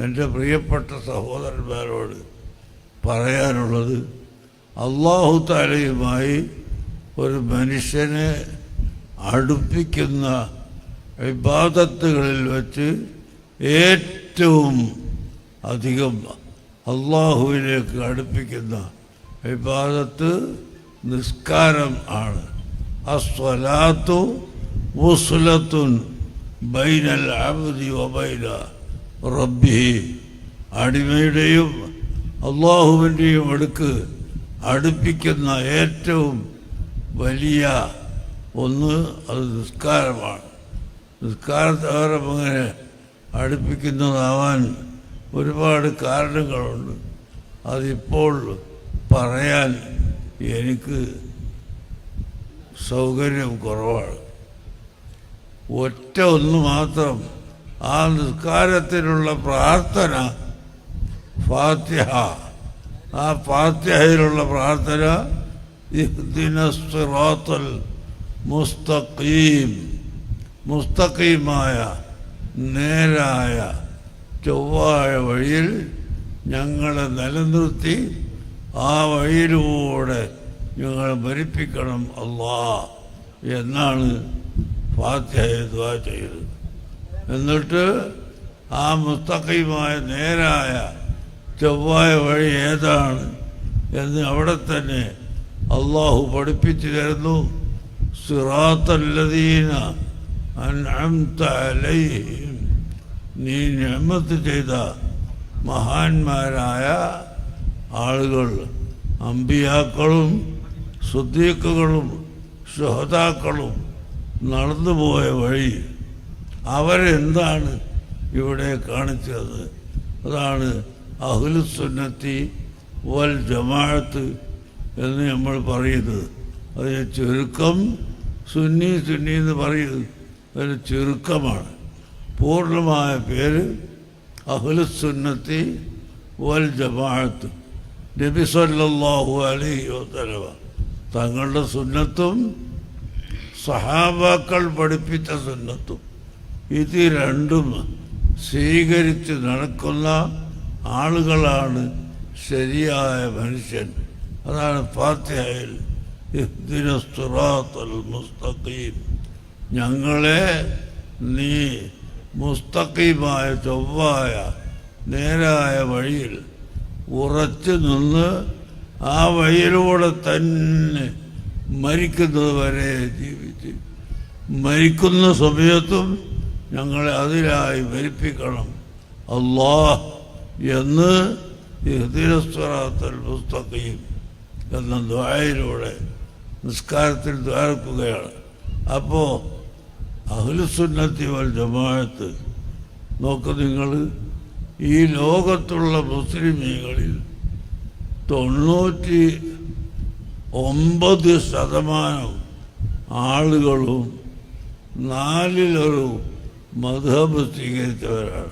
എന്റെ പ്രിയപ്പെട്ട സഹോദരന്മാരോട് പറയാനുള്ളത് അള്ളാഹു താലയുമായി ഒരു മനുഷ്യനെ അടുപ്പിക്കുന്ന വിവാദത്തുകളിൽ വച്ച് ഏറ്റവും അധികം അള്ളാഹുവിലേക്ക് അടുപ്പിക്കുന്ന വിവാദത്ത് നിസ്കാരം ആണ്. അസ്വലാത്തു മുസ്ലത്തുൻ ബൈനൽ അബ്ദി വബൈന റബ്ബി അടിമയുടെയും അള്ളാഹുവിന്റെയും അടുക്ക് അടുപ്പിക്കുന്ന ഏറ്റവും വലിയ ഒന്ന് അത് നിസ്കാരമാണ്. നിസ്കാരത്താരം അങ്ങനെ അടുപ്പിക്കുന്നതാവാൻ ഒരുപാട് കാരണങ്ങളുണ്ട്. അതിപ്പോൾ പറയാൻ എനിക്ക് സൗകര്യം കുറവാണ്. ഒറ്റ ഒന്ന് മാത്രം ആ നിസ്കാരത്തിലുള്ള പ്രാർത്ഥന ഫാത്തിഹ. ആ ഫാത്തിഹയിലുള്ള പ്രാർത്ഥന മുസ്തഖീം. മുസ്തഖീമായ നേരായ ചൊവ്വായ വഴിയിൽ ഞങ്ങളെ നിലനിർത്തി ആ വഴിയിലൂടെ ഞങ്ങൾ ഭരിപ്പിക്കണം അള്ളാ എന്നാണ് ഫാത്തിഹ ദ്വാ ചെയ്തത്. എന്നിട്ട് ആ മുത്തക്കയുമായ നേരായ ചൊവ്വായ വഴി ഏതാണ് എന്ന് അവിടെ തന്നെ അള്ളാഹു പഠിപ്പിച്ചു തരുന്നു. സിറാത്തല്ലദീന അൻഅംത അലൈഹിം. നീ ഞമ്മത്ത് ചെയ്ത മഹാന്മാരായ ആളുകൾ അമ്പിയാക്കളും സുദ്ദീഖുകളും ശുഹതാക്കളും നടന്നുപോയ വഴി അവരെന്താണ് ഇവിടെ കാണിച്ചത്? അതാണ് അഹുലുസുന്നത്തി വൽ ജമാഅത്ത് എന്ന് നമ്മൾ പറയുന്നത്. അതിന് ചുരുക്കം സുന്നി സുന്നി എന്ന് പറയുന്നത് അതിന് ചുരുക്കമാണ്. പൂർണമായ പേര് അഹുലുസുന്നത്തി വൽ ജമാഅത്ത്. നബി സല്ലല്ലാഹു അലൈഹി വസല്ലമ തങ്ങളുടെ സുന്നത്തും സഹാബാക്കൾ പഠിപ്പിച്ച സുന്നത്തും. ഇത് രണ്ടും സ്വീകരിച്ച് നടക്കുന്ന ആളുകളാണ് ശരിയായ മനുഷ്യൻ. അതാണ് ഫാത്തിഹയിൽ. മുസ്തഖീം. ഞങ്ങളെ നീ മുസ്തഖീമായ ചൊവ്വായ നേരായ വഴിയിൽ ഉറച്ചു നിന്ന് ആ വഴിയിലൂടെ തന്നെ മരിക്കുന്നത് വരെ ജീവിച്ച്. മരിക്കുന്ന സമയത്തും ഞങ്ങളെ അതിലായി മരിപ്പിക്കണം അള്ളാഹ് എന്ന് പുസ്തകയും എന്ന ദ്വായയിലൂടെ നിസ്കാരത്തിൽ ദ്വാരക്കുകയാണ്. അപ്പോൾ അഹ്ലുസുന്നത്തി വൽ ജമാഅത്ത് നോക്ക് നിങ്ങൾ ഈ ലോകത്തുള്ള മുസ്ലിമീകളിൽ തൊണ്ണൂറ്റി ഒമ്പത് ശതമാനം ആളുകളും നാലിലൊരു مذهب تيجي ترى